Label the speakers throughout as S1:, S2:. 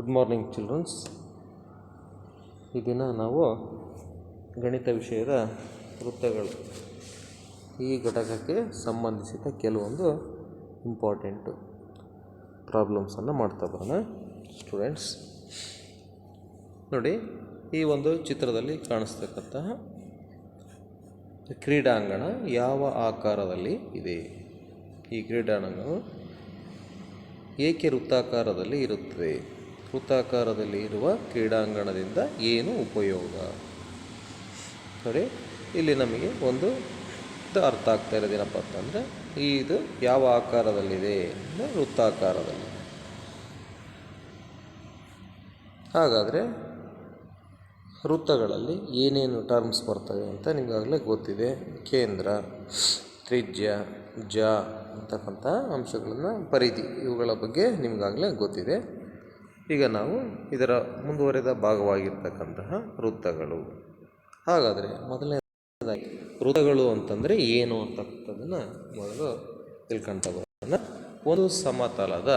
S1: Good morning children's ಈ ದಿನ ನಾವು ಗಣಿತ ವಿಷಯದ ವೃತ್ತಗಳು. ಈ ಘಟಕಕ್ಕೆ ಸಂಬಂಧಿಸಿದ ಕೆಲವೊಂದು ಇಂಪಾರ್ಟೆಂಟು ಪ್ರಾಬ್ಲಮ್ಸನ್ನು ಮಾಡ್ತಾ ಬರೋಣ ಸ್ಟೂಡೆಂಟ್ಸ್ ನೋಡಿ, ಈ ಒಂದು ಚಿತ್ರದಲ್ಲಿ ಕಾಣಿಸ್ತಕ್ಕಂತಹ ಕ್ರೀಡಾಂಗಣ ಯಾವ ಆಕಾರದಲ್ಲಿ ಇದೆ? ಈ ಕ್ರೀಡಾಂಗಣವು ಏಕೆ ವೃತ್ತಾಕಾರದಲ್ಲಿ ಇರುತ್ತದೆ? ವೃತ್ತಾಕಾರದಲ್ಲಿ ಇರುವ ಕ್ರೀಡಾಂಗಣದಿಂದ ಏನು ಉಪಯೋಗ? ನೋಡಿ, ಇಲ್ಲಿ ನಮಗೆ ಒಂದು ಅರ್ಥ ಆಗ್ತಾ ಇರೋದೇನಪ್ಪ ಅಂತಂದರೆ, ಇದು ಯಾವ ಆಕಾರದಲ್ಲಿದೆ ಅಂದರೆ ವೃತ್ತಾಕಾರದಲ್ಲಿ. ಹಾಗಾದರೆ ವೃತ್ತಗಳಲ್ಲಿ ಏನೇನು ಟರ್ಮ್ಸ್ ಬರ್ತವೆ ಅಂತ ನಿಮಗಾಗಲೇ ಗೊತ್ತಿದೆ. ಕೇಂದ್ರ, ತ್ರಿಜ್ಯ, ಜ ಅಂತಕ್ಕಂಥ ಅಂಶಗಳನ್ನು ಪರಿಧಿ ಇವುಗಳ ಬಗ್ಗೆ ನಿಮಗಾಗಲೇ ಗೊತ್ತಿದೆ. ಈಗ ನಾವು ಇದರ ಮುಂದುವರೆದ ಭಾಗವಾಗಿರ್ತಕ್ಕಂತಹ ವೃತ್ತಗಳು. ಹಾಗಾದರೆ ಮೊದಲನೇದಾಗಿ ವೃತ್ತಗಳು ಅಂತಂದರೆ ಏನು ಅಂತಕ್ಕಂಥದ್ದನ್ನು ಮೊದಲು ತಿಳ್ಕೊಂತ ಒಂದು ಸಮತಲದ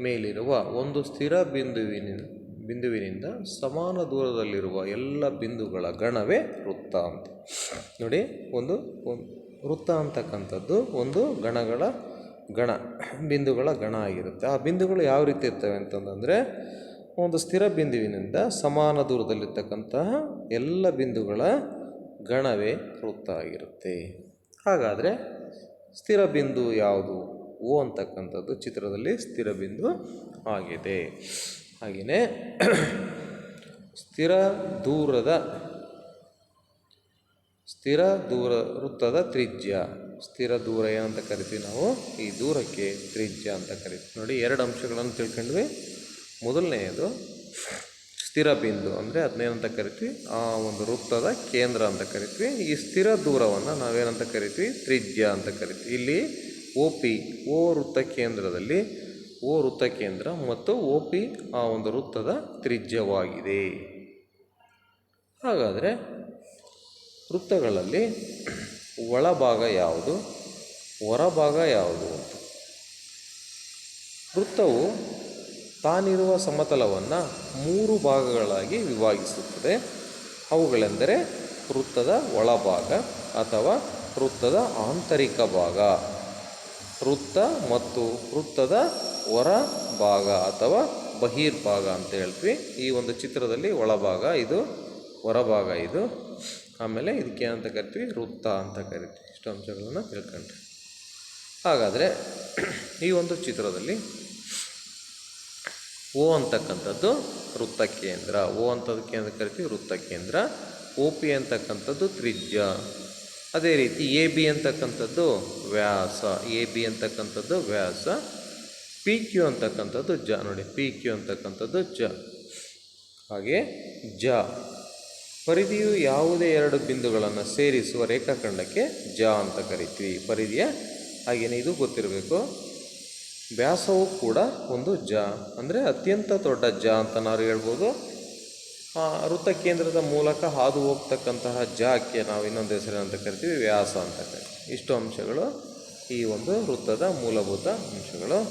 S1: ಮೇಲಿರುವ ಒಂದು ಸ್ಥಿರ ಬಿಂದುವಿನ, ಬಿಂದುವಿನಿಂದ ಸಮಾನ ದೂರದಲ್ಲಿರುವ ಎಲ್ಲ ಬಿಂದುಗಳ ಗಣವೇ ವೃತ್ತ ಅಂತ. ನೋಡಿ ಒಂದು ವೃತ್ತ ಅಂತಕ್ಕಂಥದ್ದು ಒಂದು ಗಣಗಳ ಗಣ ಬಿಂದುಗಳ ಗಣ ಆಗಿರುತ್ತೆ. ಆ ಬಿಂದುಗಳು ಯಾವ ರೀತಿ ಇರ್ತವೆ ಅಂತಂದರೆ ಒಂದು ಸ್ಥಿರ ಬಿಂದುವಿನಿಂದ ಸಮಾನ ದೂರದಲ್ಲಿರ್ತಕ್ಕಂತಹ ಎಲ್ಲ ಬಿಂದುಗಳ ಗಣವೇ ವೃತ್ತ ಆಗಿರುತ್ತೆ ಹಾಗಾದರೆ ಸ್ಥಿರ ಬಿಂದು ಯಾವುದು? ಓ ಅಂತಕ್ಕಂಥದ್ದು ಚಿತ್ರದಲ್ಲಿ ಸ್ಥಿರ ಬಿಂದು ಆಗಿದೆ. ಹಾಗೆಯೇ ಸ್ಥಿರ ದೂರದ, ಸ್ಥಿರ ದೂರ ವೃತ್ತದ ತ್ರಿಜ್ಯ ಸ್ಥಿರ ದೂರ ಏನಂತ ಕರಿತೀವಿ ನಾವು, ಈ ದೂರಕ್ಕೆ ತ್ರಿಜ್ಯ ಅಂತ ಕರಿತೀವಿ. ನೋಡಿ, ಎರಡು ಅಂಶಗಳನ್ನು ತಿಳ್ಕೊಂಡ್ವಿ. ಮೊದಲನೆಯದು, ಸ್ಥಿರ ಬಿಂದು ಅಂದರೆ ಅದನ್ನೇನಂತ ಕರಿತೀವಿ? ಆ ಒಂದು ವೃತ್ತದ ಕೇಂದ್ರ ಅಂತ ಕರಿತೀವಿ. ಈ ಸ್ಥಿರ ದೂರವನ್ನು ನಾವೇನಂತ ಕರಿತೀವಿ? ತ್ರಿಜ್ಯ ಅಂತ ಕರಿತೀವಿ. ಇಲ್ಲಿ ಓ ಪಿ ಓ ವೃತ್ತ ಕೇಂದ್ರದಲ್ಲಿ ಓ ವೃತ್ತ ಕೇಂದ್ರ ಮತ್ತು ಓ ಪಿ ಆ ಒಂದು ವೃತ್ತದ ತ್ರಿಜ್ಯವಾಗಿದೆ. ಹಾಗಾದರೆ ವೃತ್ತಗಳಲ್ಲಿ ಒಳಭಾಗ ಯಾವುದು? ಹೊರಭಾಗ ಯಾವುದು ವೃತ್ತವು ತಾನಿರುವ ಸಮತಲವನ್ನು ಮೂರು ಭಾಗಗಳಾಗಿ ವಿಭಾಗಿಸುತ್ತದೆ. ಅವುಗಳೆಂದರೆ ವೃತ್ತದ ಒಳಭಾಗ ಅಥವಾ ವೃತ್ತದ ಆಂತರಿಕ ಭಾಗ. ವೃತ್ತ ಮತ್ತು ವೃತ್ತದ ಹೊರ ಭಾಗ ಅಥವಾ ಬಹಿರ್ಭಾಗ ಅಂತ ಹೇಳ್ತೀವಿ. ಈ ಒಂದು ಚಿತ್ರದಲ್ಲಿ ಒಳಭಾಗ ಇದು, ಹೊರಭಾಗ ಇದು. ಆಮೇಲೆ ಇದಕ್ಕೆ ಏನಂತ ಕರಿತೀವಿ, ವೃತ್ತ ಅಂತ ಕರಿತೀವಿ. ಇಷ್ಟು ಅಂಶಗಳನ್ನು ತಿಳ್ಕೊಂಡ್ರೆ. ಹಾಗಾದರೆ ಈ ಒಂದು ಚಿತ್ರದಲ್ಲಿ ಓ ಅಂತಕ್ಕಂಥದ್ದು ವೃತ್ತ ಕೇಂದ್ರ ಓ ಅಂತದಕ್ಕೆ ಅಂತ ಕರಿತೀವಿ ವೃತ್ತ ಕೇಂದ್ರ ಓ ಪಿ ಅಂತಕ್ಕಂಥದ್ದು ತ್ರಿಜ್ಯ. ಅದೇ ರೀತಿ ಎ ಬಿ ಅಂತಕ್ಕಂಥದ್ದು ವ್ಯಾಸ. ಎ ಬಿ ಅಂತಕ್ಕಂಥದ್ದು ವ್ಯಾಸ. ಪಿ ಕ್ಯೂ ಅಂತಕ್ಕಂಥದ್ದು ಜ. ನೋಡಿ, ಪಿ ಕ್ಯೂ ಅಂತಕ್ಕಂಥದ್ದು ಜ. ಹಾಗೆ ಜ. ಪರಿಧಿಯು ಯಾವುದೇ ಎರಡು ಬಿಂದುಗಳನ್ನು ಸೇರಿಸುವ ರೇಖಾಖಂಡಕ್ಕೆ ಜ ಅಂತ ಕರಿತೀವಿ. ಪರಿಧಿಯ ಹಾಗೆಯೇ ಇದು ಗೊತ್ತಿರಬೇಕು? ವ್ಯಾಸವು ಕೂಡ ಒಂದು ಜ. ಅಂದರೆ ಅತ್ಯಂತ ದೊಡ್ಡ ಜ ಅಂತ ನಾವು ಹೇಳ್ಬೋದು. ಆ ವೃತ್ತ ಕೇಂದ್ರದ ಮೂಲಕ ಹಾದು ಹೋಗ್ತಕ್ಕಂತಹ ಜಾಕ್ಕೆ ನಾವು ಇನ್ನೊಂದು ಹೆಸರಿನಂತ ಕರಿತೀವಿ? ವ್ಯಾಸ ಅಂತ ಕರಿತೀವಿ. ಇಷ್ಟು ಅಂಶಗಳು ಈ ಒಂದು ವೃತ್ತದ ಮೂಲಭೂತ ಅಂಶಗಳು.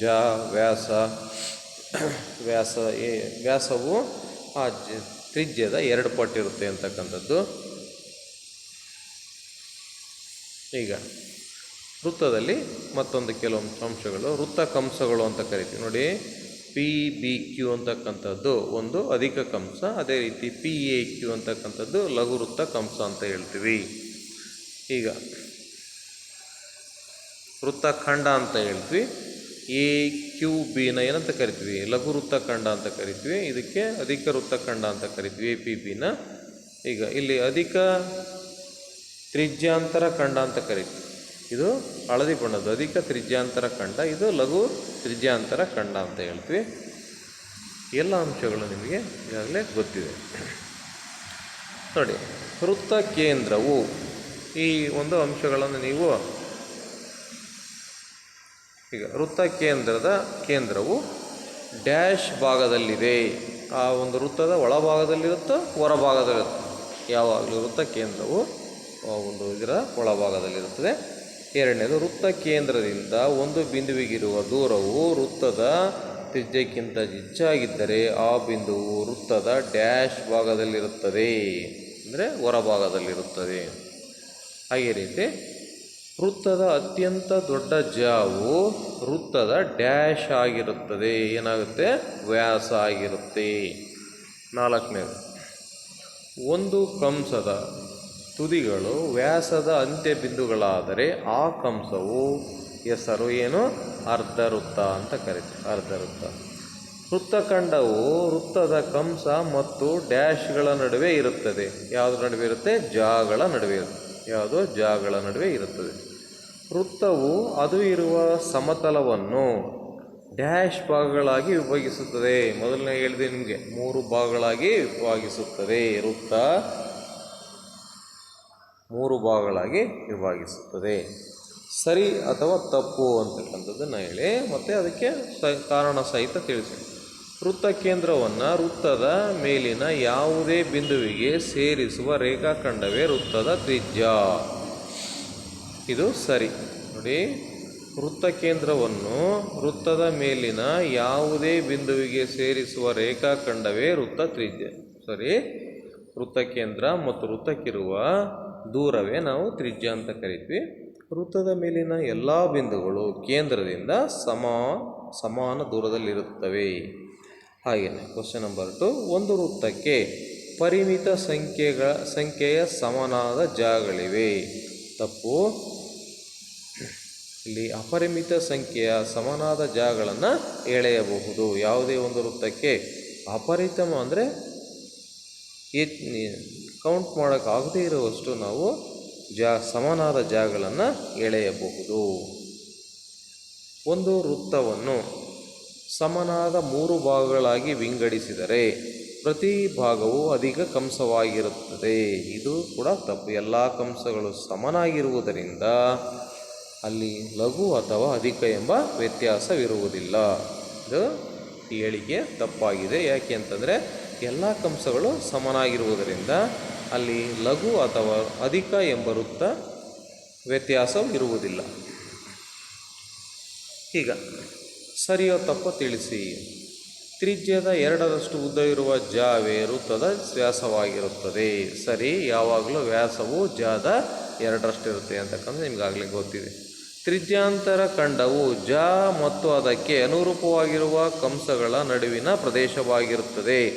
S1: ಜ, ವ್ಯಾಸ ವ್ಯಾಸ, ಏ, ವ್ಯಾಸವು ಆ ಜ ತ್ರಿಜ್ಯದ ಎರಡು ಪಟ್ಟಿರುತ್ತೆ ಅಂತಕ್ಕಂಥದ್ದು. ಈಗ ವೃತ್ತದಲ್ಲಿ ಮತ್ತೊಂದು ಕೆಲವೊಂದು ಅಂಶಗಳು, ವೃತ್ತ ಕಂಸಗಳು ಅಂತ ಕರಿತೀವಿ. ನೋಡಿ ಪಿ ಬಿ ಕ್ಯೂ ಅಂತಕ್ಕಂಥದ್ದು ಒಂದು ಅಧಿಕ ಕಂಸ, ಅದೇ ರೀತಿ ಪಿ ಎ ಕ್ಯೂ ಅಂತಕ್ಕಂಥದ್ದು ಲಘು ವೃತ್ತ ಕಂಸ ಅಂತ ಹೇಳ್ತೀವಿ. ಈಗ ವೃತ್ತಖಂಡ ಅಂತ ಹೇಳ್ತೀವಿ. ಎ ಕ್ಯೂ ಬಿನ ಏನಂತ ಕರಿತೀವಿ? ಲಘು ವೃತ್ತಖಂಡ ಅಂತ ಕರಿತೀವಿ. ಇದಕ್ಕೆ ಅಧಿಕ ವೃತ್ತಖಂಡ ಅಂತ ಕರಿತೀವಿ, ಎ ಪಿ ಬಿನ ಈಗ ಇಲ್ಲಿ ಅಧಿಕ ತ್ರಿಜ್ಯಾಂತರ ಖಂಡ ಅಂತ ಕರಿತೀವಿ. ಇದು ಹಳದಿ ಬಣ್ಣದ್ದು. ಅಧಿಕ ತ್ರಿಜ್ಯಾಂತರ ಖಂಡ ಇದು ಲಘು ತ್ರಿಜ್ಯಾಂತರ ಖಂಡ ಅಂತ ಹೇಳ್ತೀವಿ. ಎಲ್ಲ ಅಂಶಗಳು ನಿಮಗೆ ಈಗಾಗಲೇ ಗೊತ್ತಿದೆ. ನೋಡಿ ವೃತ್ತ ಕೇಂದ್ರವು ಈ ಒಂದು ಅಂಶಗಳನ್ನು ನೀವು ಈಗ ವೃತ್ತ ಕೇಂದ್ರದ ಕೇಂದ್ರವು ಡ್ಯಾಶ್ ಭಾಗದಲ್ಲಿದೆ. ಆ ಒಂದು ವೃತ್ತದ ಒಳಭಾಗದಲ್ಲಿರುತ್ತೋ ಹೊರಭಾಗದಲ್ಲಿರುತ್ತೋ ಯಾವಾಗಲೂ ವೃತ್ತ ಕೇಂದ್ರವು ಒಂದು ಇದರ ಒಳಭಾಗದಲ್ಲಿರುತ್ತದೆ. ಎರಡನೇದು ವೃತ್ತ ಕೇಂದ್ರದಿಂದ ಒಂದು ಬಿಂದುವಿಗಿರುವ ದೂರವು ವೃತ್ತದ ತ್ರಿಜ್ಯಕ್ಕಿಂತ ಹೆಚ್ಚಾಗಿದ್ದರೆ ಆ ಬಿಂದುವು ವೃತ್ತದ ಡ್ಯಾಶ್ ಭಾಗದಲ್ಲಿರುತ್ತದೆ. ಅಂದರೆ ಹೊರಭಾಗದಲ್ಲಿರುತ್ತದೆ. ಹಾಗೆ ರೀತಿ ವೃತ್ತದ ಅತ್ಯಂತ ದೊಡ್ಡ ಜಾವು ವೃತ್ತದ ಡ್ಯಾಶ್ ಆಗಿರುತ್ತದೆ. ಏನಾಗುತ್ತೆ? ವ್ಯಾಸ ಆಗಿರುತ್ತೆ. ನಾಲ್ಕನೇದು, ಒಂದು ಕಂಸದ ತುದಿಗಳು ವ್ಯಾಸದ ಅಂತ್ಯ ಬಿಂದುಗಳಾದರೆ ಆ ಕಂಸವು ಹೆಸರು ಏನು? ಅರ್ಧ ವೃತ್ತ ಅಂತ ಕರಿತೀವಿ ಅರ್ಧ ವೃತ್ತ ವೃತ್ತಖಂಡವು ವೃತ್ತದ ಕಂಸ ಮತ್ತು ಡ್ಯಾಶ್ಗಳ ನಡುವೆ ಇರುತ್ತದೆ. ಯಾವುದ್ರ ನಡುವೆ ಇರುತ್ತೆ? ಜಾಗಳ ನಡುವೆ ಇರುತ್ತೆ ಯಾವುದು ಜಾಗಗಳ ನಡುವೆ ಇರುತ್ತದೆ. ವೃತ್ತವು ಅದು ಇರುವ ಸಮತಲವನ್ನು ಡ್ಯಾಶ್ ಭಾಗಗಳಾಗಿ ವಿಭಾಗಿಸುತ್ತದೆ. ಮೊದಲನೇ ಹೇಳಿದೆ ನಿಮಗೆ, ಮೂರು ಭಾಗಗಳಾಗಿ ವಿಭಾಗಿಸುತ್ತದೆ. ವೃತ್ತ ಮೂರು ಭಾಗಗಳಾಗಿ ವಿಭಾಗಿಸುತ್ತದೆ. ಸರಿ ಅಥವಾ ತಪ್ಪು ಅಂತಕ್ಕಂಥದ್ದನ್ನು ಹೇಳಿ ಮತ್ತು ಅದಕ್ಕೆ ಕಾರಣ ಸಹಿತ ತಿಳಿಸಿ. ವೃತ್ತ ಕೇಂದ್ರವನ್ನು ವೃತ್ತದ ಮೇಲಿನ ಯಾವುದೇ ಬಿಂದುವಿಗೆ ಸೇರಿಸುವ ರೇಖಾಖಂಡವೇ ವೃತ್ತದ ತ್ರಿಜ್ಯ. ಇದು ಸರಿ. ನೋಡಿ, ವೃತ್ತ ಕೇಂದ್ರವನ್ನು ವೃತ್ತದ ಮೇಲಿನ ಯಾವುದೇ ಬಿಂದುವಿಗೆ ಸೇರಿಸುವ ರೇಖಾಖಂಡವೇ ವೃತ್ತ ತ್ರಿಜ್ಯ. ಸರಿ, ವೃತ್ತ ಕೇಂದ್ರ ಮತ್ತು ವೃತ್ತಕ್ಕಿರುವ ದೂರವೇ ನಾವು ತ್ರಿಜ್ಯ ಅಂತ ಕರಿತೀವಿ. ವೃತ್ತದ ಮೇಲಿನ ಎಲ್ಲ ಬಿಂದುಗಳು ಕೇಂದ್ರದಿಂದ ಸಮ, ಸಮಾನ ದೂರದಲ್ಲಿರುತ್ತವೆ. ಹಾಗೆಯೇ ಕ್ವಶನ್ ನಂಬರ್ ಟು ಒಂದು ವೃತ್ತಕ್ಕೆ ಪರಿಮಿತ ಸಂಖ್ಯೆಗಳ, ಸಂಖ್ಯೆಯ ಸಮನಾದ ಜಾಗಗಳಿವೆ. ತಪ್ಪು. ಇಲ್ಲಿ ಅಪರಿಮಿತ ಸಂಖ್ಯೆಯ ಸಮನಾದ ಜಾಗಗಳನ್ನು ಎಳೆಯಬಹುದು. ಯಾವುದೇ ಒಂದು ವೃತ್ತಕ್ಕೆ ಅಪರಿತಮ ಅಂದರೆ ಕೌಂಟ್ ಮಾಡೋಕ್ಕಾಗದೇ ಇರುವಷ್ಟು ನಾವು ಜಾ, ಸಮನಾದ ಜಾಗಗಳನ್ನು ಎಳೆಯಬಹುದು. ಒಂದು ವೃತ್ತವನ್ನು ಸಮನಾದ ಮೂರು ಭಾಗಗಳಾಗಿ ವಿಂಗಡಿಸಿದರೆ ಪ್ರತಿ ಭಾಗವು ಅಧಿಕ ಕಂಸವಾಗಿರುತ್ತದೆ. ಇದು ಕೂಡ ತಪ್ಪು. ಎಲ್ಲ ಕಂಸಗಳು ಸಮನಾಗಿರುವುದರಿಂದ ಅಲ್ಲಿ ಲಘು ಅಥವಾ ಅಧಿಕ ಎಂಬ ವ್ಯತ್ಯಾಸವಿರುವುದಿಲ್ಲ. ಇದು ಹೇಳಿಕೆ ತಪ್ಪಾಗಿದೆ. ಯಾಕೆ ಅಂತಂದರೆ ಎಲ್ಲ ಕಂಸಗಳು ಸಮನಾಗಿರುವುದರಿಂದ ಅಲ್ಲಿ ಲಘು ಅಥವಾ ಅಧಿಕ ಎಂಬ ವೃತ್ತ ವ್ಯತ್ಯಾಸವಿರುವುದಿಲ್ಲ. ಈಗ ಸರಿಯೋ ತಪ್ಪು ತಿಳಿಸಿ. ತ್ರಿಜ್ಯದ ಎರಡರಷ್ಟು ಉದ್ದ ಇರುವ ಜಾವೇ ವೃತ್ತದ ವ್ಯಾಸವಾಗಿರುತ್ತದೆ. ಸರಿ, ಯಾವಾಗಲೂ ವ್ಯಾಸವು ಜಾದ ಎರಡರಷ್ಟು ಇರುತ್ತೆ ಅಂತಕ್ಕಂಥ ನಿಮಗಾಗಲೇ ಗೊತ್ತಿದೆ. ತ್ರಿಜ್ಯಾಂತರ ಖಂಡವು ಜ ಮತ್ತು ಅದಕ್ಕೆ ಅನುರೂಪವಾಗಿರುವ ಕಂಸಗಳ ನಡುವಿನ ಪ್ರದೇಶವಾಗಿರುತ್ತದೆ.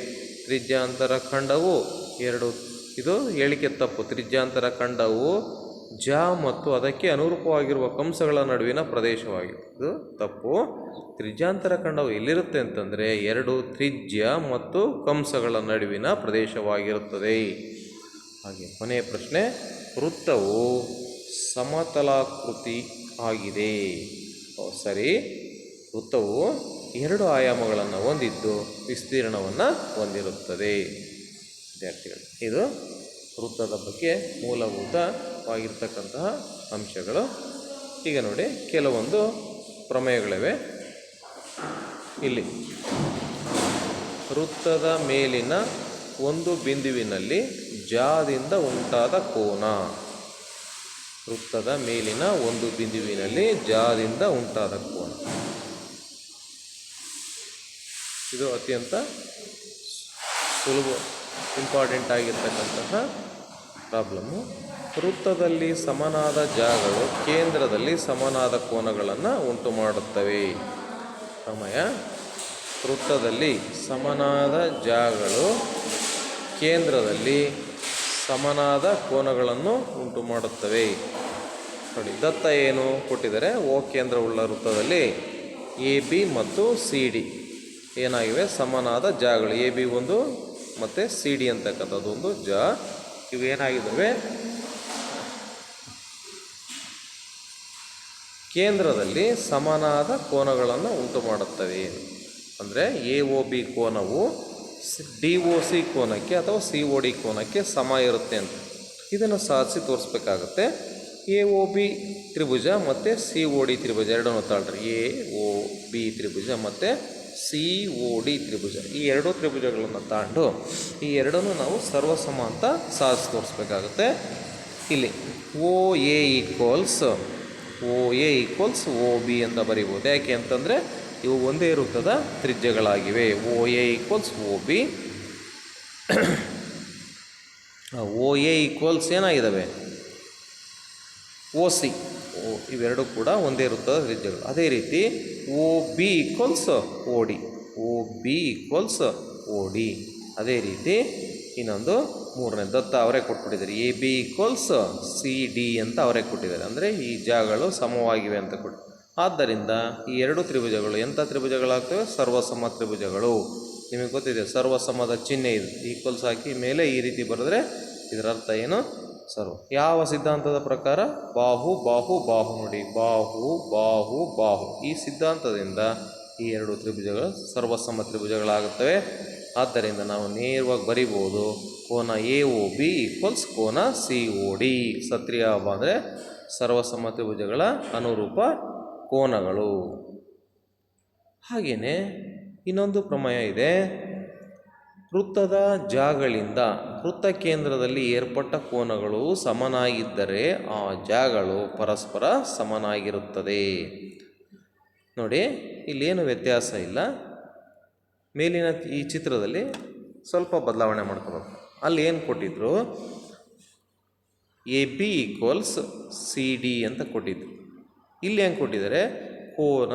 S1: ತ್ರಿಜ್ಯಾಂತರ ಖಂಡವು ಎರಡು, ಇದು ಹೇಳಿಕೆ ತಪ್ಪು. ತ್ರಿಜ್ಯಾಂತರ ಖಂಡವು ಜ ಮತ್ತು ಅದಕ್ಕೆ ಅನುರೂಪವಾಗಿರುವ ಕಂಸಗಳ ನಡುವಿನ ಪ್ರದೇಶವಾಗಿದೆ ಇದು ತಪ್ಪು. ತ್ರಿಜ್ಯಾಂತರ ಖಂಡವು ಎಲ್ಲಿರುತ್ತೆ ಅಂತಂದರೆ ಎರಡು ತ್ರಿಜ್ಯ ಮತ್ತು ಕಂಸಗಳ ನಡುವಿನ ಪ್ರದೇಶವಾಗಿರುತ್ತದೆ. ಹಾಗೆ ಕೊನೆಯ ಪ್ರಶ್ನೆ, ವೃತ್ತವು ಸಮತಲಾಕೃತಿ ಆಗಿದೆ. ಸರಿ. ವೃತ್ತವು ಎರಡು ಆಯಾಮಗಳನ್ನು ಹೊಂದಿದ್ದು ವಿಸ್ತೀರ್ಣವನ್ನು ಹೊಂದಿರುತ್ತದೆ. ವಿದ್ಯಾರ್ಥಿಗಳು, ಇದು ವೃತ್ತದ ಬಗ್ಗೆ ಮೂಲಭೂತವಾಗಿರ್ತಕ್ಕಂತಹ ಅಂಶಗಳು. ಈಗ ನೋಡಿ ಕೆಲವೊಂದು ಪ್ರಮೇಯಗಳಿವೆ. ಇಲ್ಲಿ ವೃತ್ತದ ಮೇಲಿನ ಒಂದು ಬಿಂದುವಿನಲ್ಲಿ ಜಾದಿಂದ ಉಂಟಾದ ಕೋನ. ವೃತ್ತದ ಮೇಲಿನ ಒಂದು ಬಿಂದುವಿನಲ್ಲಿ ಜಾದಿಂದ ಉಂಟಾದ ಕೋನ. ಇದು ಅತ್ಯಂತ ಸುಲಭ, ಇಂಪಾರ್ಟೆಂಟ್ ಆಗಿರ್ತಕ್ಕಂತಹ ಪ್ರಾಬ್ಲಮ್ಮು. ವೃತ್ತದಲ್ಲಿ ಸಮನಾದ ಜಾಗಗಳು ಕೇಂದ್ರದಲ್ಲಿ ಸಮನಾದ ಕೋನಗಳನ್ನು ಉಂಟು ಮಾಡುತ್ತವೆ. ಸಮಯ. ವೃತ್ತದಲ್ಲಿ ಸಮನಾದ ಜಾಗಗಳು ಕೇಂದ್ರದಲ್ಲಿ ಸಮನಾದ ಕೋನಗಳನ್ನು ಉಂಟು ಮಾಡುತ್ತವೆ. ನೋಡಿ, ದತ್ತ ಏನು ಕೊಟ್ಟಿದ್ದಾರೆ? ಓ ಕೇಂದ್ರವುಳ್ಳ ವೃತ್ತದಲ್ಲಿ ಎ, ಬಿ ಮತ್ತು ಸಿ, ಡಿ. ಏನಾಗಿವೆ? ಸಮನಾದ ಜಾಗಗಳು. ಎ, ಬಿ ಒಂದು ಮತ್ತು ಸಿ, ಡಿ ಅಂತಕ್ಕಂಥದ್ದು ಒಂದು ಜ. ಇವು ಕೇಂದ್ರದಲ್ಲಿ ಸಮನಾದ ಕೋನಗಳನ್ನು ಉಂಟು ಮಾಡುತ್ತವೆ ಅಂದರೆ ಎ ಓ ಬಿ ಕೋನವು ಡಿ ಓ ಸಿ ಕೋನಕ್ಕೆ ಅಥವಾ ಸಿ ಒ ಡಿ ಕೋನಕ್ಕೆ ಸಮ ಇರುತ್ತೆ ಅಂತ. ಇದನ್ನು ಸಾಧಿಸಿ ತೋರಿಸ್ಬೇಕಾಗತ್ತೆ. ಎ ಒ ಬಿ ತ್ರಿಭುಜ ಮತ್ತು ಸಿ ಒ ಡಿ ತ್ರಿಭುಜ ಎರಡನ್ನು ತಾಳ್ರಿ ಎ ಒ ಬಿ ತ್ರಿಭುಜ ಮತ್ತು ಸಿ ಒ ಡಿ ತ್ರಿಭುಜ. ಈ ಎರಡು ತ್ರಿಭುಜಗಳನ್ನು ತಾಂಡು ಈ ಎರಡನ್ನು ನಾವು ಸರ್ವಸಮ ಅಂತ ಸಾಧಿಸಿ ತೋರಿಸ್ಬೇಕಾಗುತ್ತೆ. ಇಲ್ಲಿ O A equals O A equals O B ಅಂತ ಬರಿಬೋದು. ಯಾಕೆ ಅಂತಂದರೆ ಇವು ಒಂದೇ ವೃತ್ತದ ತ್ರಿಜ್ಯಗಳಾಗಿವೆ. O A equals O B O A equals ಏನಾಗಿದ್ದಾವೆ O C O, ಇವೆರಡು ಕೂಡ ಒಂದೇ ವೃತ್ತದ ತ್ರಿಜ್ಯಗಳು. ಅದೇ ರೀತಿ O B equals O D O B equals O D ಅದೇ ರೀತಿ ಇನ್ನೊಂದು ಮೂರನೇ ದತ್ತ ಅವರೇ ಕೊಟ್ಬಿಟ್ಟಿದ್ದಾರೆ. A B equals C D ಅಂತ ಅವರೇ ಕೊಟ್ಟಿದ್ದಾರೆ. ಅಂದರೆ ಈ ಜಾಗಗಳು ಸಮವಾಗಿವೆ ಅಂತ ಕೊಟ್ಟು. ಆದ್ದರಿಂದ ಈ ಎರಡು ತ್ರಿಭುಜಗಳು ಎಂಥ ತ್ರಿಭುಜಗಳಾಗ್ತವೆ? ಸರ್ವಸಮ ತ್ರಿಭುಜಗಳು. ನಿಮಗೆ ಗೊತ್ತಿದೆ, ಸರ್ವಸಮದ ಚಿಹ್ನೆ ಇದು. ಈಕ್ವಲ್ಸ್ ಹಾಕಿ ಮೇಲೆ ಈ ರೀತಿ ಬರೆದ್ರೆ ಇದರ ಅರ್ಥ ಏನು? ಸರ್ವ. ಯಾವ ಸಿದ್ಧಾಂತದ ಪ್ರಕಾರ? ಬಾಹು ಬಾಹು ಬಾಹು ನೋಡಿ. ಬಾಹು ಬಾಹು ಬಾಹು. ಈ ಸಿದ್ಧಾಂತದಿಂದ ಈ ಎರಡು ತ್ರಿಭುಜಗಳು ಸರ್ವಸಮ ತ್ರಿಭುಜಗಳಾಗುತ್ತವೆ. ಆದ್ದರಿಂದ ನಾವು ನೇರವಾಗಿ ಬರಿಬೋದು ಕೋನ ಎ ಒ ಬಿ ಈಕ್ವಲ್ಸ್ ಕೋನ ಸಿ ಒ ಡಿ ಸತ್ರಿಯಾಬ ಅಂದರೆ ಸರ್ವಸಮ್ಮತಿ ಭುಜಗಳ ಅನುರೂಪ ಕೋನಗಳು. ಹಾಗೆಯೇ ಇನ್ನೊಂದು ಪ್ರಮೇಯ ಇದೆ. ವೃತ್ತದ ಜಾಗಳಿಂದ ವೃತ್ತ ಕೇಂದ್ರದಲ್ಲಿ ಏರ್ಪಟ್ಟ ಕೋನಗಳು ಸಮನಾಗಿದ್ದರೆ ಆ ಜಾಗಗಳು ಪರಸ್ಪರ ಸಮನಾಗಿರುತ್ತದೆ. ನೋಡಿ, ಇಲ್ಲೇನು ವ್ಯತ್ಯಾಸ ಇಲ್ಲ. ಮೇಲಿನ ಈ ಚಿತ್ರದಲ್ಲಿ ಸ್ವಲ್ಪ ಬದಲಾವಣೆ ಮಾಡ್ಕೋಬೇಕು. ಅಲ್ಲಿ ಏನು ಕೊಟ್ಟಿದ್ರು? A B equals C D ಅಂತ ಕೊಟ್ಟಿದ್ರು. ಇಲ್ಲಿ ಹೆಂಗೆ ಕೊಟ್ಟಿದ್ದಾರೆ? ಕೋನ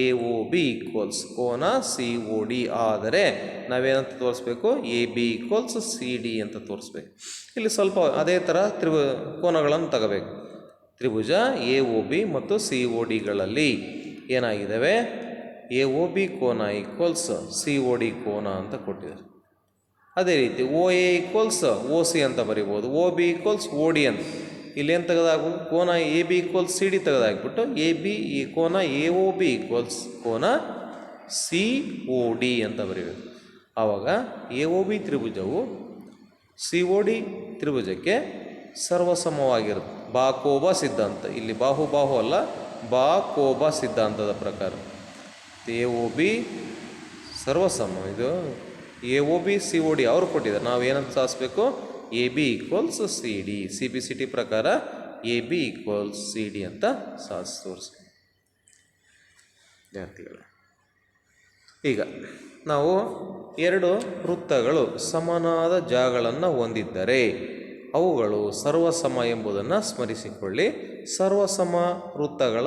S1: ಎ ಒ ಬಿ ಈಕ್ವಲ್ಸ್ ಕೋನ ಸಿ ಒ ಡಿ ಆದರೆ ನಾವೇನಂತ ತೋರಿಸ್ಬೇಕು? A B equals C D ಅಂತ ತೋರಿಸ್ಬೇಕು. ಇಲ್ಲಿ ಸ್ವಲ್ಪ ಅದೇ ಥರ ತ್ರಿಭು ಕೋನಗಳನ್ನು ತಗೋಬೇಕು. ತ್ರಿಭುಜ ಎ ಒ ಬಿ ಮತ್ತು ಸಿ ಒ ಡಿಗಳಲ್ಲಿ ಏನಾಗಿದ್ದಾವೆ? ಎ ಒ ಬಿ ಕೋನ ಈಕ್ವಲ್ಸ್ ಸಿ ಒ ಡಿ ಕೋನ ಅಂತ ಕೊಟ್ಟಿದ್ದಾರೆ. ಅದೇ ರೀತಿ O A equals O C ಅಂತ ಬರಿಬೋದು. O B equals O D ಅಂತ. ಇಲ್ಲೇನು ತೆಗೆದಾಗ್ಬೋದು ಕೋನ A B equals C D ತೆಗೆದಾಕ್ಬಿಟ್ಟು A B ಈ ಕೋನ ಎ ಒ ಬಿ ಈಕ್ವಲ್ಸ್ ಕೋನ ಸಿ ಒ ಡಿ ಅಂತ ಬರಿಬೇಕು. ಆವಾಗ ಎ ಒ ಬಿ ತ್ರಿಭುಜವು ಸಿ ಒ ಡಿ ತ್ರಿಭುಜಕ್ಕೆ ಸರ್ವಸಮವಾಗಿರುತ್ತೆ. ಬಾಕೋಬ ಸಿದ್ಧಾಂತ. ಇಲ್ಲಿ ಬಾಹು ಬಾಹು ಅಲ್ಲ, ಬಾ ಕೋಬ ಸಿದ್ಧಾಂತದ ಪ್ರಕಾರ. ಎ ಒ ಬಿ ಸರ್ವಸಮ. ಇದು A O B, C O D ಅವರು ಕೊಟ್ಟಿದ್ದಾರೆ. ನಾವು ಏನಂತ ಸಾಧಿಸ್ಬೇಕು A B equals C D. C B C T ಪ್ರಕಾರ A B equals C D ಅಂತ ಸಾಧಿಸಿ ತೋರಿಸಿ ವಿದ್ಯಾರ್ಥಿಗಳು. ಈಗ ನಾವು ಎರಡು ವೃತ್ತಗಳು ಸಮನಾದ ಜಾಗಗಳನ್ನು ಹೊಂದಿದ್ದರೆ ಅವುಗಳು ಸರ್ವಸಮ ಎಂಬುದನ್ನು ಸ್ಮರಿಸಿಕೊಳ್ಳಿ. ಸರ್ವಸಮ ವೃತ್ತಗಳ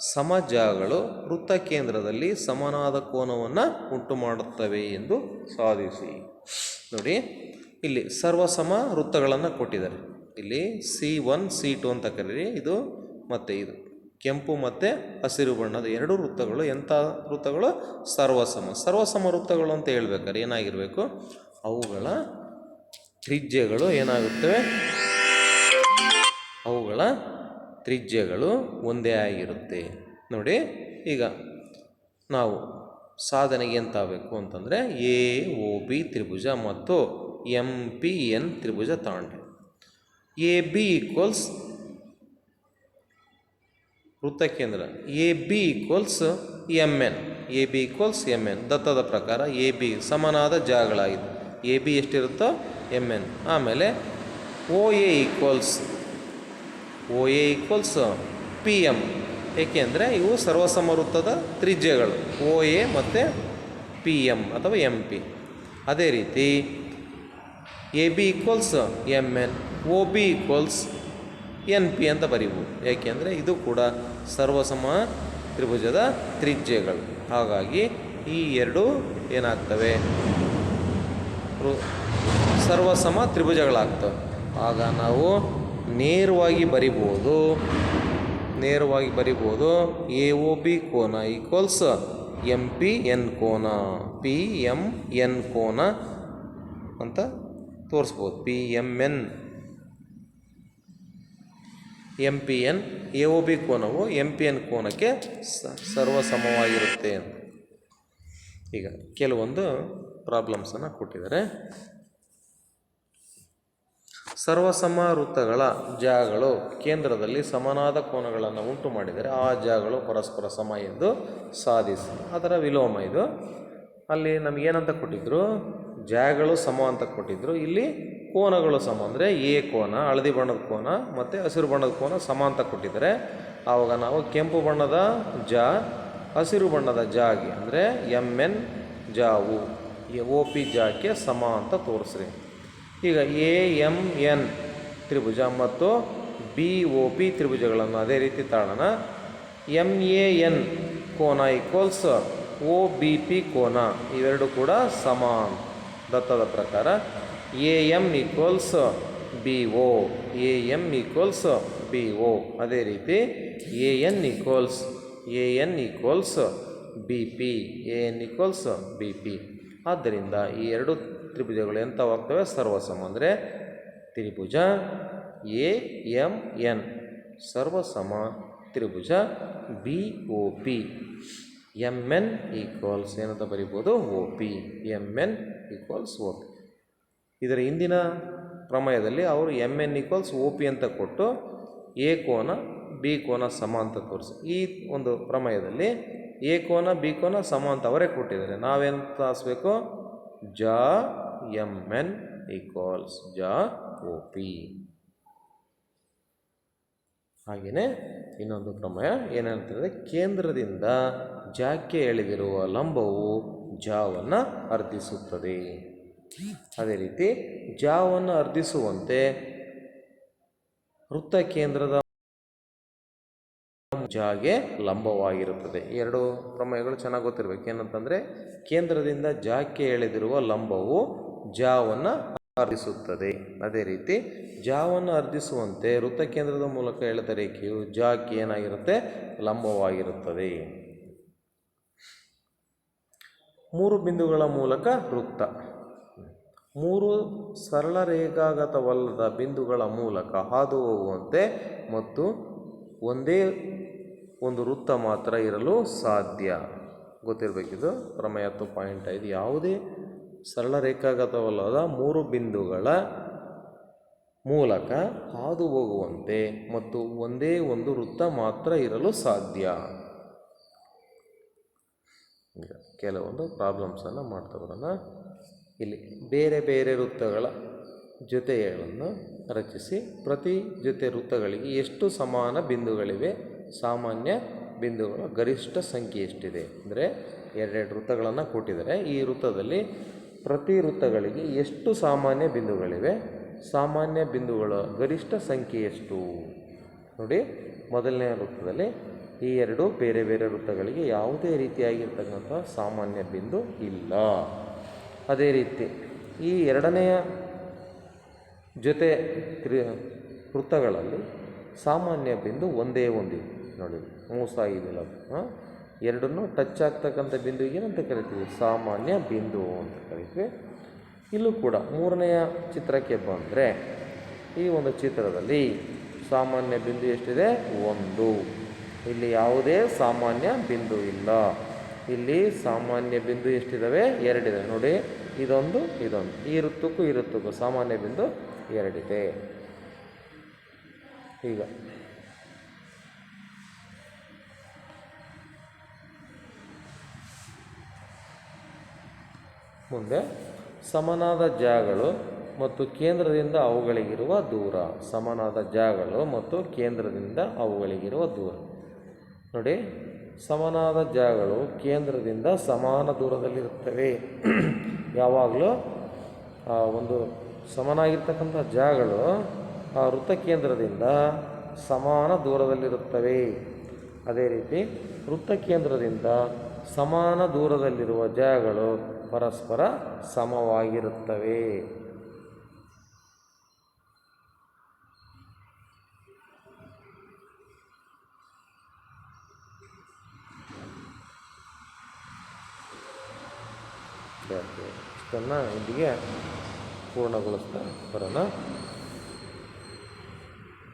S1: ಸಮಜಾಗಳು ವೃತ್ತ ಕೇಂದ್ರದಲ್ಲಿ ಸಮನಾದ ಕೋನವನ್ನು ಉಂಟು ಮಾಡುತ್ತವೆ ಎಂದು ಸಾಧಿಸಿ. ನೋಡಿ, ಇಲ್ಲಿ ಸರ್ವಸಮ ವೃತ್ತಗಳನ್ನು ಕೊಟ್ಟಿದ್ದಾರೆ. ಇಲ್ಲಿ ಸಿ ಒನ್ ಸಿ ಟು ಅಂತ ಕರೀರಿ. ಇದು ಮತ್ತು ಇದು. ಕೆಂಪು ಮತ್ತು ಹಸಿರು ಬಣ್ಣದ ಎರಡು ವೃತ್ತಗಳು. ಎಂಥ ವೃತ್ತಗಳು? ಸರ್ವಸಮ. ಸರ್ವಸಮ ವೃತ್ತಗಳು ಅಂತ ಹೇಳ್ಬೇಕಾದ್ರೆ ಏನಾಗಿರಬೇಕು? ಅವುಗಳ ತ್ರಿಜ್ಯಗಳು ಏನಾಗುತ್ತವೆ? ಅವುಗಳ ತ್ರಿಜ್ಯಗಳು ಒಂದೇ ಆಗಿರುತ್ತೆ. ನೋಡಿ, ಈಗ ನಾವು ಸಾಧನೆಗೆ ಎಂತಾಗಬೇಕು ಅಂತಂದರೆ ಎ ಒ ಬಿ ತ್ರಿಭುಜ ಮತ್ತು ಎಂ ಪಿ ಎನ್ ತ್ರಿಭುಜ ತಗೊಂಡ್ರೆ A B equals ವೃತ್ತಕೇಂದ್ರ A B equals M N. A B equals M N. ದತ್ತದ ಪ್ರಕಾರ ಎ ಬಿ ಸಮನಾದ ಜಾಗಗಳಾಗಿದೆ ಎ ಬಿ ಎಷ್ಟಿರುತ್ತೋ ಎಂ ಎನ್. ಆಮೇಲೆ O A equals O A equals P M ಏಕೆಂದರೆ ಇವು ಸರ್ವಸಮ ವೃತ್ತದ ತ್ರಿಜ್ಯಗಳು. ಓ ಎ ಮತ್ತು ಪಿ ಎಂ ಅಥವಾ ಎಂ ಪಿ ಅದೇ ರೀತಿ A B equals M N O B equals N P ಅಂತ ಬರೀಬೋದು. ಏಕೆಂದರೆ ಇದು ಕೂಡ ಸರ್ವಸಮ ತ್ರಿಭುಜದ ತ್ರಿಜ್ಯಗಳು. ಹಾಗಾಗಿ ಈ ಎರಡು ಏನಾಗ್ತವೆ? ಸರ್ವಸಮ ತ್ರಿಭುಜಗಳಾಗ್ತವೆ. ಆಗ ನಾವು ನೇರವಾಗಿ ಬರಿಬೋದು. ನೇರವಾಗಿ ಬರಿಬೋದು. ಎ ಒ ಬಿ ಕೋನ ಈಕ್ವಲ್ಸ್ ಎಂ ಪಿ ಎನ್ ಕೋನ ಪಿ ಎಂ ಎನ್ ಕೋನ ಅಂತ ತೋರಿಸ್ಬೋದು. P M N M P N A O B ಕೋನವು ಎಂ ಪಿ ಎನ್ ಕೋನಕ್ಕೆ ಸ- ಸರ್ವಸಮವಾಗಿರುತ್ತೆ ಅಂತ. ಈಗ ಕೆಲವೊಂದು ಪ್ರಾಬ್ಲಮ್ಸನ್ನು ಕೊಟ್ಟಿದ್ದಾರೆ. ಸರ್ವಸಮ ವೃತ್ತಗಳ ಜಾಗಗಳು ಕೇಂದ್ರದಲ್ಲಿ ಸಮನಾದ ಕೋನಗಳನ್ನು ಉಂಟು ಮಾಡಿದರೆ ಆ ಜಾಗಗಳು ಪರಸ್ಪರ ಸಮ ಎಂದು ಸಾಧಿಸಿ. ಅದರ ವಿಲೋಮ ಇದು. ಅಲ್ಲಿ ನಮಗೇನಂತ ಕೊಟ್ಟಿದ್ದರು ಜಾಗಗಳು ಸಮ ಅಂತ ಕೊಟ್ಟಿದ್ದರು ಇಲ್ಲಿ ಕೋನಗಳು ಸಮ ಅಂದರೆ ಎ ಕೋನ, ಹಳದಿ ಬಣ್ಣದ ಕೋನ ಮತ್ತು ಹಸಿರು ಬಣ್ಣದ ಕೋನ ಸಮ ಅಂತ ಕೊಟ್ಟಿದ್ದಾರೆ. ಆವಾಗ ನಾವು ಕೆಂಪು ಬಣ್ಣದ ಜ, ಹಸಿರು ಬಣ್ಣದ ಜಾಗೆ ಅಂದರೆ ಎಂ ಎನ್ ಜಾವು ಓ ಪಿ ಜಾಕ್ಕೆ ಸಮ ಅಂತ ತೋರಿಸ್ರಿ. ಈಗ ಎ ಎಂ ಎನ್ ತ್ರಿಭುಜ ಮತ್ತು ಬಿ ಒ ಪಿ ತ್ರಿಭುಜಗಳನ್ನು ಅದೇ ರೀತಿ ತಾಳೋಣ. ಎಂ ಎ ಎನ್ ಕೋನ ಈಕ್ವಲ್ಸ್ ಒ ಬಿ ಪಿ ಕೋನ ಇವೆರಡು ಕೂಡ ಸಮ ದತ್ತದ ಪ್ರಕಾರ A M equals B O A M equals B O ಅದೇ ರೀತಿ A N equals A N equals B P A N equals B P ಆದ್ದರಿಂದ ಈ ಎರಡು ತ್ರಿಭುಜಗಳು ಎಂಥವಾಗ್ತವೆ ಸರ್ವಸಮ. ಅಂದರೆ ತ್ರಿಭುಜ ಎ ಎಂ ಎನ್. ಸರ್ವಸಮ ತ್ರಿಭುಜ B O P. M N equals ಏನಂತ ಬರಿಬೋದು? O, P. M N equals O, P. ಇದರ ಹಿಂದಿನ ಪ್ರಮೇಯದಲ್ಲಿ ಅವರು M N equals O P ಅಂತ ಕೊಟ್ಟು ಎ ಕೋನ ಬಿ ಕೋನ ಸಮ ಅಂತ ತೋರಿಸಿ. ಈ ಒಂದು ಪ್ರಮೇಯದಲ್ಲಿ ಎ ಕೋನ ಬಿ ಕೋನ ಸಮ ಅಂತ ಅವರೇ ಕೊಟ್ಟಿದ್ದಾರೆ. ನಾವೇನು ತಾಸಬೇಕು ಜ ಎಂ ಎನ್ ಈಕ್ವಲ್ಸ್ ಜ ಪಿ. ಹಾಗೆಯೇ ಇನ್ನೊಂದು ಪ್ರಮೇಯ ಏನಂತಂದರೆ ಕೇಂದ್ರದಿಂದ ಜಾಕ್ಕೆ ಎಳೆದಿರುವ ಲಂಬವು ಜಾವನ್ನು ಅರ್ಧಿಸುತ್ತದೆ. ಅದೇ ರೀತಿ ಜಾವನ್ನು ಅರ್ಧಿಸುವಂತೆ ವೃತ್ತ ಕೇಂದ್ರದ ಜಾಗೆ ಲಂಬವಾಗಿರುತ್ತದೆ. ಎರಡು ಪ್ರಮೇಯಗಳು ಚೆನ್ನಾಗಿ ಗೊತ್ತಿರಬೇಕು. ಏನಂತಂದರೆ ಕೇಂದ್ರದಿಂದ ಜಾಕ್ಕೆ ಎಳೆದಿರುವ ಲಂಬವು ಜಾವನ್ನು ಅರ್ಧಿಸುತ್ತದೆ. ಅದೇ ರೀತಿ ಜಾವನ್ನು ಅರ್ಧಿಸುವಂತೆ ವೃತ್ತ ಕೇಂದ್ರದ ಮೂಲಕ ಎಳೆದ ರೇಖೆಯು ಜಾಕ್ಕೆ ಏನಾಗಿರುತ್ತೆ? ಲಂಬವಾಗಿರುತ್ತದೆ. ಮೂರು ಬಿಂದುಗಳ ಮೂಲಕ ವೃತ್ತ. ಮೂರು ಸರಳ ರೇಖಾಗತವಲ್ಲದ ಬಿಂದುಗಳ ಮೂಲಕ ಹಾದು ಹೋಗುವಂತೆ ಮತ್ತು ಒಂದೇ ಒಂದು ವೃತ್ತ ಮಾತ್ರ ಇರಲು ಸಾಧ್ಯ. ಗೊತ್ತಿರಬೇಕಿದು? ಪ್ರಮೇಯ ಹತ್ತು ಪಾಯಿಂಟ್ ಐದು ಯಾವುದೇ ಸರಳ ರೇಖಾಗತವಲ್ಲದ ಮೂರು ಬಿಂದುಗಳ ಮೂಲಕ ಹಾದು ಹೋಗುವಂತೆ ಮತ್ತು ಒಂದೇ ಒಂದು ವೃತ್ತ ಮಾತ್ರ ಇರಲು ಸಾಧ್ಯ. ಈಗ ಕೆಲವೊಂದು ಪ್ರಾಬ್ಲಮ್ಸನ್ನು ಮಾಡ್ತಾ ಬರೋಣ. ಇಲ್ಲಿ ಬೇರೆ ಬೇರೆ ವೃತ್ತಗಳ ಜೊತೆಗಳನ್ನು ರಚಿಸಿ, ಪ್ರತಿ ಜೊತೆ ವೃತ್ತಗಳಿಗೆ ಎಷ್ಟು ಸಮಾನ ಬಿಂದುಗಳಿವೆ, ಸಾಮಾನ್ಯ ಬಿಂದುಗಳ ಗರಿಷ್ಠ ಸಂಖ್ಯೆ ಎಷ್ಟಿದೆ? ಅಂದರೆ ಎರಡೆರಡು ವೃತ್ತಗಳನ್ನು ಕೊಟ್ಟಿದ್ದಾರೆ. ಈ ವೃತ್ತದಲ್ಲಿ ಪ್ರತಿ ವೃತ್ತಗಳಿಗೆ ಎಷ್ಟು ಸಾಮಾನ್ಯ ಬಿಂದುಗಳಿವೆ? ಸಾಮಾನ್ಯ ಬಿಂದುಗಳ ಗರಿಷ್ಠ ಸಂಖ್ಯೆ ಎಷ್ಟು? ನೋಡಿ ಮೊದಲನೇ ವೃತ್ತದಲ್ಲಿ ಈ ಎರಡು ಬೇರೆ ಬೇರೆ ವೃತ್ತಗಳಿಗೆ ಯಾವುದೇ ರೀತಿಯಾಗಿರ್ತಕ್ಕಂಥ ಸಾಮಾನ್ಯ ಬಿಂದು ಇಲ್ಲ. ಅದೇ ರೀತಿ ಈ ಎರಡನೆಯ ಜೊತೆ ತ್ರಿ ವೃತ್ತಗಳಲ್ಲಿ ಸಾಮಾನ್ಯ ಬಿಂದು ಒಂದೇ ಒಂದಿದೆ. ನೋಡಿ ಮೋಸ ಇದೆಯಲ್ಲ ಹಾಂ? ಎರಡನ್ನೂ ಟಚ್ ಆಗ್ತಕ್ಕಂಥ ಬಿಂದು ಏನಂತ ಕರಿತೀವಿ? ಸಾಮಾನ್ಯ ಬಿಂದು ಅಂತ ಕರಿತೀವಿ. ಇಲ್ಲೂ ಕೂಡ ಮೂರನೆಯ ಚಿತ್ರಕ್ಕೆ ಬಂದರೆ ಈ ಒಂದು ಚಿತ್ರದಲ್ಲಿ ಸಾಮಾನ್ಯ ಬಿಂದು ಎಷ್ಟಿದೆ? ಒಂದು. ಇಲ್ಲಿ ಯಾವುದೇ ಸಾಮಾನ್ಯ ಬಿಂದು ಇಲ್ಲ. ಇಲ್ಲಿ ಸಾಮಾನ್ಯ ಬಿಂದು ಎಷ್ಟಿದ್ದಾವೆ ಎರಡಿದೆ ನೋಡಿ, ಇದೊಂದು ಇದೊಂದು. ಈ ಋತುಕ್ಕೂ ಈ ಋತುಕ್ಕೂ ಸಾಮಾನ್ಯ ಬಿಂದು ಎರಡಿದೆ. ಈಗ ಮುಂದೆ ಸಮನಾದ ಜಾಗಗಳು ಮತ್ತು ಕೇಂದ್ರದಿಂದ ಅವುಗಳಿಗಿರುವ ದೂರ. ಸಮನಾದ ಜಾಗಗಳು ಮತ್ತು ಕೇಂದ್ರದಿಂದ ಅವುಗಳಿಗಿರುವ ದೂರ. ನೋಡಿ, ಸಮನಾದ ಜಾಗಗಳು ಕೇಂದ್ರದಿಂದ ಸಮಾನ ದೂರದಲ್ಲಿರುತ್ತವೆ. ಯಾವಾಗಲೂ, ಆ, ಒಂದು ಸಮನಾಗಿರ್ತಕ್ಕಂಥ ಜಾಗಗಳು ಆ ವೃತ್ತ ಕೇಂದ್ರದಿಂದ ಸಮಾನ ದೂರದಲ್ಲಿರುತ್ತವೆ. ಅದೇ ರೀತಿ ವೃತ್ತ ಕೇಂದ್ರದಿಂದ ಸಮಾನ ದೂರದಲ್ಲಿರುವ ಜಾಗಗಳು ಪರಸ್ಪರ ಸಮವಾಗಿರುತ್ತವೆ. ಇಷ್ಟನ್ನು ಇಲ್ಲಿಗೆ ಪೂರ್ಣಗೊಳಿಸ್ತಾ ಬರೋಣ.